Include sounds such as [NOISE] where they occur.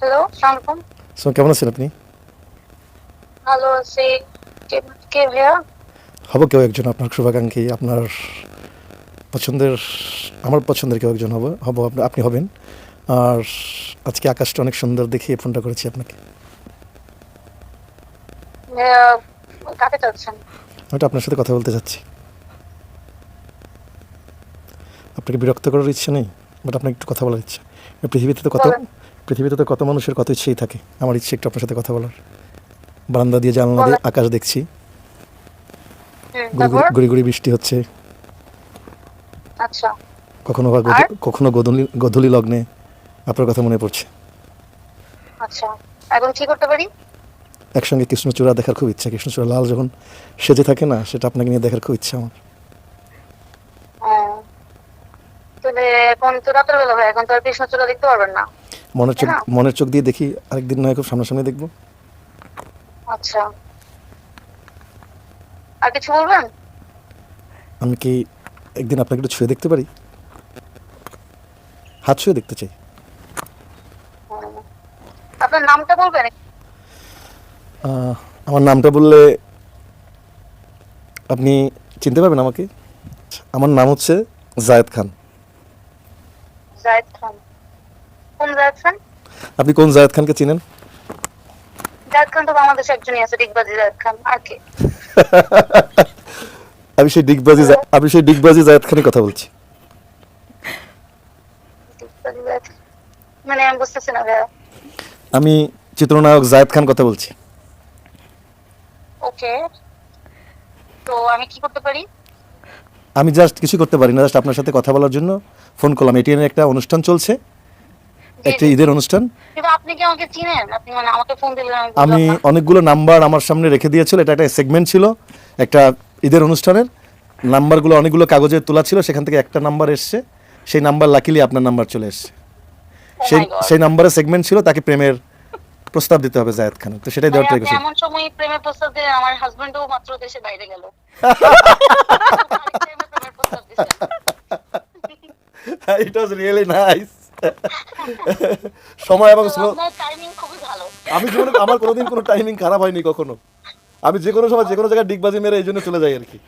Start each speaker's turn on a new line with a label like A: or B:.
A: Hello সালামালাইকুম
B: so কেমন আছেন আপনি?
A: ভালো আছি। কে- ভাইয়া?
B: হব কেউ একজন আপনার শুভাকাঙ্ক্ষী আপনার পছন্দের আমার পছন্দের কেউ একজন হব হব আপনি- আপনি হবেন। আর আজকে আকাশটা অনেক সুন্দর দেখে ফোনটা করেছি আপনাকে।
A: কাকে চাচ্ছেন?
B: ওটা আপনার সাথে কথা বলতে চাচ্ছি। আপনাকে বিরক্ত করার ইচ্ছে নেই বাট আপনার একটু কথা বলার ইচ্ছা। পৃথিবীতে তো
A: বলেন।
B: পৃথিবীতে তো কত মানুষের কত ইচ্ছেই থাকে। আমার ইচ্ছে একটু আপনার সাথে কথা বলার। বারান্দা দিয়ে জানলা দিয়ে আকাশ দেখছি।
A: হুম,
B: গুড়ি গুড়ি- বৃষ্টি হচ্ছে।
A: আচ্ছা।
B: কখনো বা কখনো গধূলি গধূলি লগ্নে আপনার কথা মনে পড়ছে।
A: আচ্ছা এখন কি করতে পারি?
B: একসঙ্গে কৃষ্ণচূড়া দেখার খুব ইচ্ছা। কৃষ্ণচূড়া লাল যখন সেজে থাকে না সেটা আপনাকে নিয়ে দেখার খুব ইচ্ছা আমার।
A: হ্যাঁ। এখন তো রাতের বেলা ভাই এখন তো আর কৃষ্ণচূড়া দেখতে পারবেন না।
B: মনের চোখ মনের চোখ দিয়ে দেখি আরেকদিন নয় খুব সামনাসামনি দেখব।
A: আচ্ছা। আর কিছু বলবেন?
B: আমি কি একদিন আপনাকে একটু ছুঁয়ে দেখতে পারি? হাত ছুঁয়ে দেখতে চাই।
A: আপনার নামটা বলবেন
B: আমার নামটা বললে আপনি চিনতে পারবেন আমাকে? আমার নাম হচ্ছে জায়েদ খান।
A: জায়েদ খান। কোন জায়েদ খান?
B: আপনি কোন জায়েদ খানকে চিনেন?
A: জায়েদ খান তো বাংলাদেশে একজনই আছে ডিগবাজি জায়েদ খান। আর কে?
B: আমি সেই ডিগবাজি আমি সেই ডিগবাজি জায়েদ খানের কথা বলছি।
A: মানে আমি বুঝতেছি না ভাইয়া।
B: আমি চিত্রনায়ক জায়েদ খান কথা বলছি।
A: ওকে। তো আমি কি করতে পারি?
B: আমি জাস্ট কিছু করতে পারি না জাস্ট আপনার সাথে কথা বলার জন্য ফোন করলাম। এটিএন একটা অনুষ্ঠান চলছে। একটা ঈদের অনুষ্ঠান?
A: আপনি কি আমাকে চিনেন? আপনি মানে আমাকে ফোন দিলেন আমি।
B: অনেকগুলো নাম্বার আমার সামনে রেখে দিয়েছিল। এটা একটা সেগমেন্ট ছিল একটা ঈদের অনুষ্ঠানের। নাম্বারগুলো অনেকগুলো কাগজে তোলা ছিল সেখান থেকে একটা নাম্বার এসছে। সেই নাম্বার লাকিলি আপনার নাম্বার চলে এসছে।
A: Oh
B: সেই সেই নাম্বারে সেগমেন্ট ছিল তাকে প্রেমের প্রস্তাব দিতে হবে জায়েদ খান তো সেটাই দেওয়ার ট্রাই করছি।
A: এমন সময় প্রেমের প্রস্তাব দিলেন আমার হাজবেন্ডও মাত্র দেশে বাইরে গেল।
B: ইট ওয়াজ রিয়েলি নাইস [LAUGHS] সময় এবং স্লো আমি জীবনে আমার কোনোদিন কোনো টাইমিং খারাপ হয়নি কখনো। আমি যে কোনো সময় যে কোনো জায়গায় ডিগবাজি মেরে এই জন্য চলে যাই আর কি।